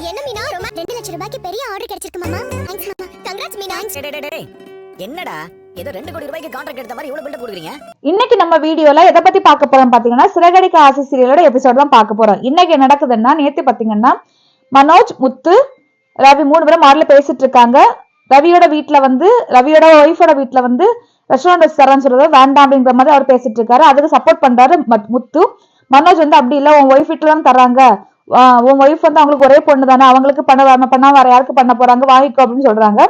என்ன மீனா? ரொம்ப ரெண்டு லட்சம் ரூபாய்க்கு பெரிய ஆர்டர் கிடைச்சிருக்கு மாமா. தேங்க்ஸ் மாமா. கங்க்ராட்ஸ் மீனா. டேய், டேய், டேய், டேய். என்னடா? ஏதோ ரெண்டு கோடி ரூபாய்க்கு கான்ட்ராக்ட் எடுத்த மாதிரி இவ்வளவு பில்டப் கொடுக்குறீங்க? இன்னைக்கு நம்ம வீடியோல எதை பத்தி பார்க்க போறோம் பாத்தீங்கன்னா சிறகடிக்க ஆசை சீரியலோட எபிசோட் தான் பார்க்க போறோம். இன்னைக்கு என்ன நடக்குதுன்னா நேத்து பாத்தீங்கன்னா மனோஜ் முத்து ரவி மூணு பேரும் மாடல பேசிட்டு இருக்காங்க. ரவியோட வீட்ல வந்து ரவியோட ஒய்ஃபோட வீட்ல வந்து ரெஸ்டாரண்ட் வச்சு தரேன்னு சொல்றது வேண்டாம் அப்படிங்கிற மாதிரி அவர் பேசிட்டு இருக்காரு. அதுக்கு சப்போர்ட் பண்றாரு மத்- முத்து. மனோஜ் வந்து அப்படி இல்ல உன் ஒய்ஃப் வீட்ல தான் தராங்க உன் ஒய்ஃப் வந்து அவங்களுக்கு ஒரே பொண்ணு தானே அவங்களுக்கு பண்ண வேணா பண்ணா வேற யாருக்கு பண்ண போறாங்க வாங்கிக்கோ அப்படின்னு சொல்றாங்க.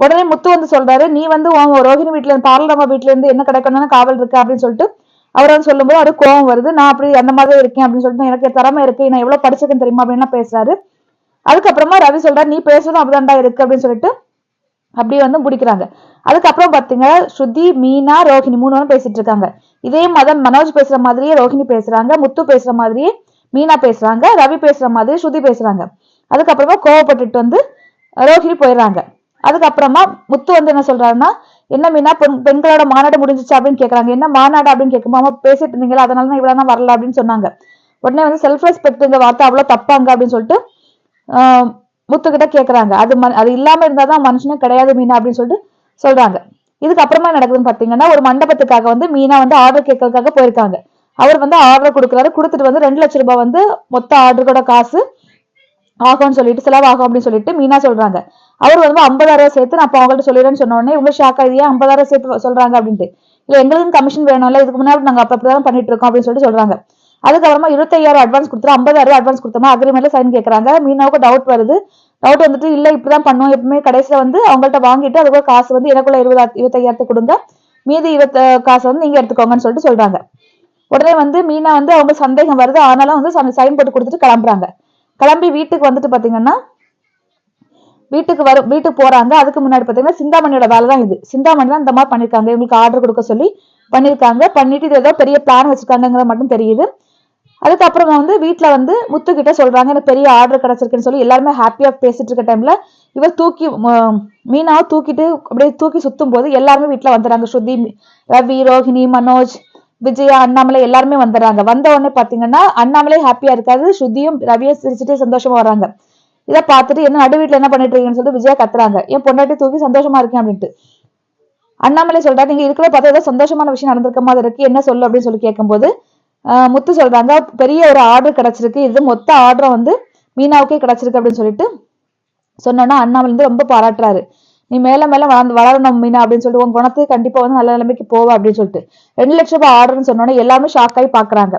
உடனே முத்து வந்து சொல்றாரு நீ வந்து உன் ரோஹிணி வீட்ல இருந்து பாரலம்மா வீட்ல இருந்து என்ன கிடைக்கணும்னு காவல் இருக்கு? அப்படின்னு சொல்லிட்டு அவர் வந்து சொல்லும்போது அவருக்கு கோவம் வருது. நான் அப்படி அந்த மாதிரி இருக்கேன் அப்படின்னு சொல்லிட்டு எனக்கு திறமை இருக்கு நான் எவ்வளவு படிச்சிருக்கேன் தெரியுமா? அப்படின்னு பேசுறாரு. அதுக்கப்புறமா ரவி சொல்றாரு நீ பேசுறதும் அப்படிதான்டா இருக்கு அப்படின்னு சொல்லிட்டு அப்படியே வந்து முடிக்கிறாங்க. அதுக்கப்புறம் பாத்தீங்க ஸ்ருதி மீனா ரோஹிணி மூணு பேரும் பேசிட்டு இருக்காங்க. இதே மதன் மனோஜ் பேசுற மாதிரியே ரோஹிணி பேசுறாங்க முத்து பேசுற மாதிரியே மீனா பேசுறாங்க ரவி பேசுற மாதிரி ஸ்ருதி பேசுறாங்க. அதுக்கப்புறமா கோவப்பட்டுட்டு வந்து ரோஹிணி போயிடுறாங்க. அதுக்கப்புறமா முத்து வந்து என்ன சொல்றாருன்னா என்ன மீனா பெண் பெண்களோட மாநாடு முடிஞ்சிச்சு? அப்படின்னு கேட்கறாங்க என்ன மாநாடு? அப்படின்னு கேட்கும்போது அம்மா பேசிட்டு இருந்தீங்களா அதனால தான் இவ்வளவு தான் வரல அப்படின்னு சொன்னாங்க. உடனே வந்து செல்ஃப் ரெஸ்பெக்ட்ங்கிற வார்த்தை அவ்வளவு தப்பாங்க அப்படின்னு சொல்லிட்டு முத்துக்கிட்ட கேட்குறாங்க அது ம- அது இல்லாம இருந்தாதான் மனுஷனே கிடையாது மீனா அப்படின்னு சொல்லிட்டு சொல்றாங்க. இதுக்கப்புறமா நடக்குதுன்னு பாத்தீங்கன்னா ஒரு மண்டபத்துக்காக வந்து மீனா வந்து ஆர்டர் கேட்கறதுக்காக போயிருக்காங்க. அவர் வந்து ஆர்டர் கொடுக்குறாரு. கொடுத்துட்டு வந்து ரெண்டு லட்சம் ரூபாய் வந்து மொத்த ஆர்டரோட காசு ஆகும்னு சொல்லிட்டு செலவாகும் அப்படின்னு சொல்லிட்டு மீனா சொல்றாங்க. அவர் வந்து ஐம்பதாயிரம் சேர்த்து நான் அப்போ அவங்கள்ட்ட சொல்லிடுறேன்னு சொன்ன உடனே ஷாக் ஆகுது ஏன் ஐம்பதாயிரம் சேர்த்து சொல்றாங்க அப்படின்ட்டு. இல்லை எங்களுக்கும் கமிஷன் வேணும்ல. இதுக்கு முன்னாடி நாங்கள் அப்படி தான் பண்ணிட்டு இருக்கோம் அப்படின்னு சொல்லிட்டு சொல்றாங்க. அதுக்கப்புறமா இருபத்தையாயிரம் அட்வான்ஸ் கொடுத்துருவோம் ஐம்பதாயிரம் அட்வான்ஸ் கொடுத்தோமா அக்ரிமெண்ட்ல சைன் கேட்கறாங்க மீனாவுக்கு டவுட் வருது. டவுட் வந்துட்டு இல்ல இப்படிதான் பண்ணுவோம். எப்பவுமே கடைசியில வந்து அவங்கள்ட்ட வாங்கிட்டு அதுக்குள்ள காசு வந்து எனக்குள்ள இருபதா இருபத்தையாயிரத்தை கொடுங்க. மீதி இருபத்த காசு வந்து நீங்க எடுத்துக்கோங்கன்னு சொல்லிட்டு சொல்றாங்க. உடனே வந்து மீனா வந்து அவங்க சந்தேகம் வருது. ஆனாலும் வந்து சைன் போட்டு கொடுத்துட்டு கிளம்புறாங்க. கிளம்பி வீட்டுக்கு வந்துட்டு பாத்தீங்கன்னா வீட்டுக்கு வர வீட்டுக்கு போறாங்க. அதுக்கு முன்னாடி பாத்தீங்கன்னா சிந்தாமணியோட வேலை தான் இது. சிந்தாமணி தான் இந்த மாதிரி பண்ணிருக்காங்க. இவங்களுக்கு ஆர்டர் கொடுக்க சொல்லி பண்ணிருக்காங்க. பண்ணிட்டு இது ஏதோ பெரிய பிளான் வச்சிருக்காங்கிறது மட்டும் தெரியுது. அதுக்கப்புறமா வந்து வீட்டில் வந்து முத்து கிட்ட சொல்றாங்க எனக்கு பெரிய ஆர்டர் கிடைச்சிருக்குன்னு சொல்லி எல்லாருமே ஹாப்பியா பேசிட்டு இருக்க டைம்ல இவர் தூக்கி மீனாவை தூக்கிட்டு அப்படியே தூக்கி சுத்தும் போது எல்லாருமே வீட்டில் வந்துடுறாங்க. ஸ்ருதி ரவி ரோஹிணி மனோஜ் விஜயா அண்ணாமலை எல்லாருமே வந்துடுறாங்க. வந்த உடனே பாத்தீங்கன்னா அண்ணாமலை ஹாப்பியா இருக்காது ஸ்ருதியும் ரவியும் சிரிச்சுட்டு சந்தோஷமா வராங்க. இதை பார்த்துட்டு என்ன நடு வீட்டுல என்ன பண்ணிட்டு இருக்கீங்கன்னு சொல்லிட்டு விஜயா கத்துறாங்க. என் பொண்டாட்டி தூக்கி சந்தோஷமா இருக்கேன் அப்படின்ட்டு. அண்ணாமலை சொல்றாரு நீங்க இருக்கிற பார்த்தா ஏதோ சந்தோஷமான விஷயம் நடந்திருக்க மாதிரி இருக்கு. என்ன சொல்லு? அப்படின்னு சொல்லி கேட்கும்போது ஆஹ் முத்து சொல்றாங்க பெரிய ஒரு ஆர்டர் கிடைச்சிருக்கு. இது மொத்த ஆர்டரும் வந்து மீனாவுக்கே கிடைச்சிருக்கு அப்படின்னு சொல்லிட்டு சொன்னோன்னா அண்ணாமலை வந்து ரொம்ப பாராட்டுறாரு. நீ மேல மேல வளர்ந்து வளரணும் மீனா அப்படின்னு சொல்லிட்டு உன் குணத்துக்கு கண்டிப்பா வந்து நல்ல நிலைமைக்கு போவ அப்படின்னு சொல்லிட்டு. ரெண்டு லட்ச ரூபாய் ஆர்டர்னு சொன்னோன்னே எல்லாமே ஷாக் ஆகி பாக்குறாங்க.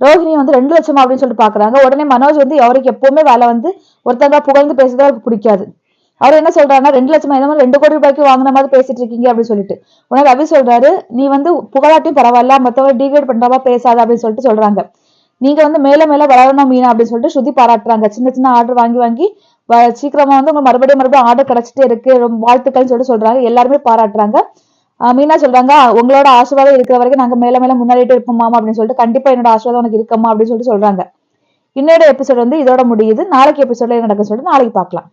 ரோஹிணி வந்து ரெண்டு லட்சம் அப்படின்னு சொல்லிட்டு பாக்குறாங்க. உடனே மனோஜ் வந்து அவருக்கு எப்பவுமே வேலை வந்து ஒருத்தங்க புகழ்ந்து பேசுறது அவருக்கு பிடிக்காது. அவர் என்ன சொல்றாருன்னா ரெண்டு லட்சம் என்ன ரெண்டு கோடி ரூபாய்க்கு வாங்கின மாதிரி பேசிட்டு இருக்கீங்க அப்படின்னு சொல்லிட்டு. உனக்கு ரவி சொல்றாரு நீ வந்து புகழாட்டியும் பரவாயில்ல மத்தவங்க டிகிரேட் பண்றவா பேசாத அப்படின்னு சொல்லிட்டு சொல்றாங்க. நீங்க வந்து மேல மேல வளரணும் மீனா அப்படின்னு சொல்லிட்டு ஸ்ருதி பாராட்டுறாங்க. சின்ன சின்ன ஆர்டர் வாங்கி வாங்கி சீக்கிரமா வந்து உங்களுக்கு மறுபடியும் மறுபடியும் ஆர்டர் கிடைச்சிட்டே இருக்கு. ரொம்ப வாழ்த்துக்கள்னு சொல்லிட்டு சொல்றாங்க. எல்லாருமே பாராட்டுறாங்க. மீனா சொல்றாங்க உங்களோட ஆசீர்வாதம் இருக்கிற வரைக்கும் நாங்க மேல மேல முன்னாடிட்டு இருப்போம் மாமா அப்படின்னு சொல்லிட்டு கண்டிப்பா என்னோட ஆசீர்வாதம் உனக்கு இருக்கமா அப்படின்னு சொல்லிட்டு சொல்றாங்க. இன்னொரு எபிசோட் வந்து இதோட முடியுது. நாளைக்கு எபிசோட்ல என்ன நடக்க சொல்லிட்டு நாளைக்கு பார்க்கலாம்.